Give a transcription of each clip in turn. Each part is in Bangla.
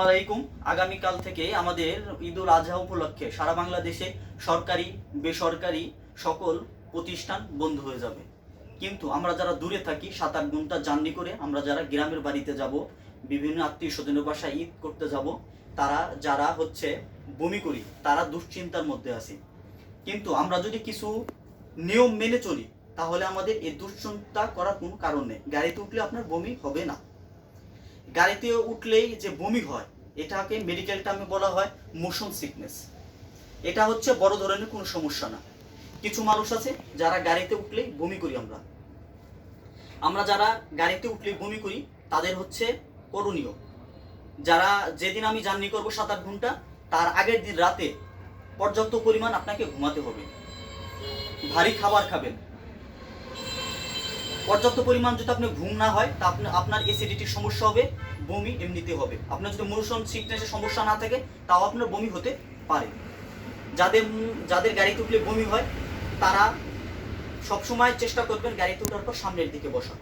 আলাইকুম আগামীকাল থেকে আমাদের ঈদুল আজহা উপলক্ষে সারা বাংলাদেশে সরকারি, বেসরকারি সকল প্রতিষ্ঠান বন্ধ হয়ে যাবে। কিন্তু আমরা যারা দূরে থাকি, সাত আট ঘণ্টা জার্নি করে আমরা যারা গ্রামের বাড়িতে যাব, বিভিন্ন আত্মীয় স্বজনের বাসায় ঈদ করতে যাব, তারা যারা হচ্ছে বমি করি তারা দুশ্চিন্তার মধ্যে আছি। কিন্তু আমরা যদি কিছু নিয়ম মেনে চলি, তাহলে আমাদের এই দুশ্চিন্তা করার কোনো কারণ নেই। গাড়িতে উঠলে আপনার বমি হবে না। গাড়িতে উঠলেই যে বমি হয়, এটাকে মেডিকেল টার্মে বলা হয় মোশন সিকনেস এটা হচ্ছে বড় ধরনের কোনো সমস্যা না। কিছু মানুষ আছে যারা গাড়িতে উঠলেই বমি করি আমরা। আমরা যারা গাড়িতে উঠলেই বমি করি, তাদের হচ্ছে করণীয়। যারা যেদিন আমি জার্নি করব সাত আট ঘণ্টা, তার আগের দিন রাতে পর্যাপ্ত পরিমাণ আপনাকে ঘুমাতে হবে। ভারী খাবার খাবেন। পর্যাপ্ত পরিমাণ যদি আপনার ঘুম না হয়, তা আপনি আপনার অ্যাসিডিটির সমস্যা হবে, বমি এমনিতে হবে। আপনার যদি মোশন সিকনেসের সমস্যা না থাকে, তাও আপনার বমি হতে পারে। যাদের যাদের গাড়িতে উঠলে বমি হয়, তারা সবসময় চেষ্টা করবেন গাড়িতে ওঠার পর সামনের দিকে বসা।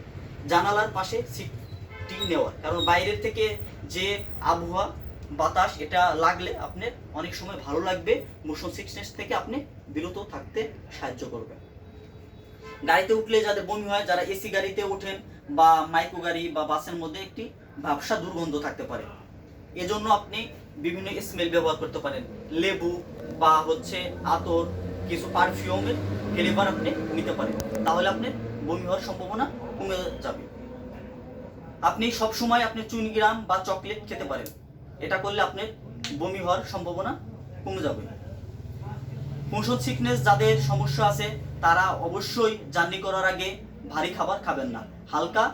জানালার পাশে সিটটি নেওয়ার। কারণ বাইরের থেকে যে আবহাওয়া, বাতাস, এটা লাগলে আপনার অনেক সময় ভালো লাগবে। মোশন সিকনেস থেকে আপনি বিরত থাকতে সাহায্য করবে। গাড়িতে উঠলে যাদের বমি হয়, যারা এসি গাড়িতে ওঠেন বা মাইক্রো গাড়ি বা বাসের মধ্যে একটি ব্যবসা দুর্গন্ধ থাকতে পারে। এজন্য আপনি বিভিন্ন স্মেল ব্যবহার করতে পারেন। লেবু বা হচ্ছে আতর, কিছু পারফিউমের ফ্লেভার আপনি নিতে পারেন। তাহলে আপনার বমি হওয়ার সম্ভাবনা কমে যাবে। আপনি সব সময় আপনি চুইংগাম বা চকলেট খেতে পারেন। এটা করলে আপনার বমি হওয়ার সম্ভাবনা কমে যাবে। মোশন সিকনেস যাদের সমস্যা আছে, তারা অবশ্যই জার্নি করার আগে ভারী খাবার খাবেন না। হালকা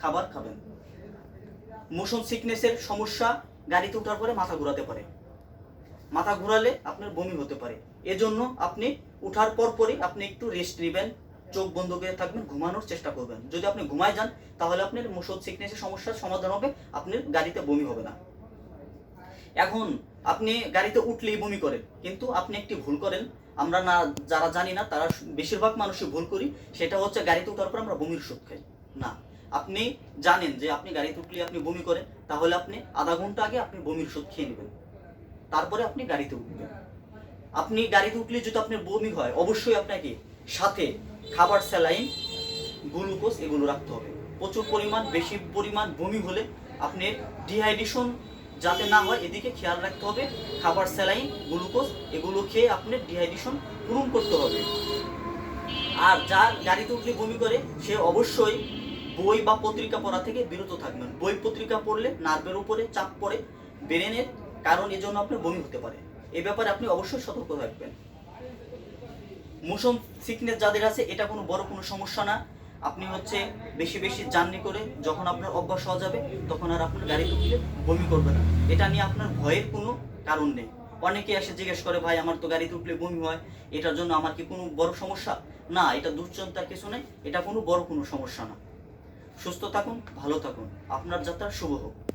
খাবার খাবেন। মোশন সিকনেসের সমস্যা গাড়িতে ওঠার পরে মাথা ঘোরাতে পারে। মাথা ঘোরালে আপনার বমি হতে পারে। এজন্য আপনি উঠার পর পরই আপনি একটু রেস্ট নেবেন, চোখ বন্ধ করে থাকবেন, ঘুমানোর চেষ্টা করবেন। যদি আপনি ঘুমায় যান, তাহলে আপনার মোশন সিকনেসের সমস্যার সমাধান হবে, আপনার গাড়িতে বমি হবে না। এখন আপনি গাড়িতে উঠলেই বমি করেন কিন্তু আপনি একটি ভুল করেন। আমরা না, যারা জানি না, তারা বেশিরভাগ মানুষই ভুল করি। সেটা হচ্ছে গাড়িতে উঠার পর আমরা বমির ওষুধ খাই। না। আপনি জানেন যে আপনি গাড়িতে উঠলে আপনি বমি করেন তাহলে আপনি আধা ঘণ্টা আগে আপনি বমির ওষুধ খেয়ে নেবেন। তারপরে আপনি গাড়িতে উঠবেন। আপনি গাড়িতে উঠলে যদি আপনার বমি হয়, অবশ্যই আপনাকে সাথে খাবার, স্যালাইন, গ্লুকোজ এগুলো রাখতে হবে। প্রচুর পরিমাণ, বেশি পরিমাণ বমি হলে আপনি ডিহাইড্রেশন যাতে না হয় এদিকে খেয়াল রাখতে হবে, খাবার স্যালাইন, গ্লুকোজ, এগুলো খেয়ে আপনার ডিহাইড্রেশন পূরণ করতে হবে। আর যার গাড়িতে উঠলে বমি করে, সে অবশ্যই বই বা পত্রিকা পড়া থেকে বিরত থাকবেন। বই পত্রিকা পড়লে নার্ভের উপরে চাপ পড়ে, ব্রেনের কারণ এজন্য আপনার বমি হতে পারে। এ ব্যাপারে আপনি অবশ্যই সতর্ক থাকবেন। মোশন সিকনেস যাদের আছে, এটা কোনো বড় কোনো সমস্যা না। আপনি হচ্ছে বেশি বেশি জার্নি করে যখন আপনার অভ্যাস হওয়া যাবে, তখন আর আপনার গাড়ি উঠলে বমি করবে না। এটা নিয়ে আপনার ভয়ের কোনো কারণ নেই। অনেকে এসে জিজ্ঞেস করে, ভাই, আমার তো গাড়িতে উঠলে বমি হয়, এটার জন্য আমার কি কোনো বড় সমস্যা? না, এটা দুশ্চিন্তার কিছু নেই, এটা কোনো বড় কোনো সমস্যা না। সুস্থ থাকুন, ভালো থাকুন। আপনার যাত্রা শুভ হোক।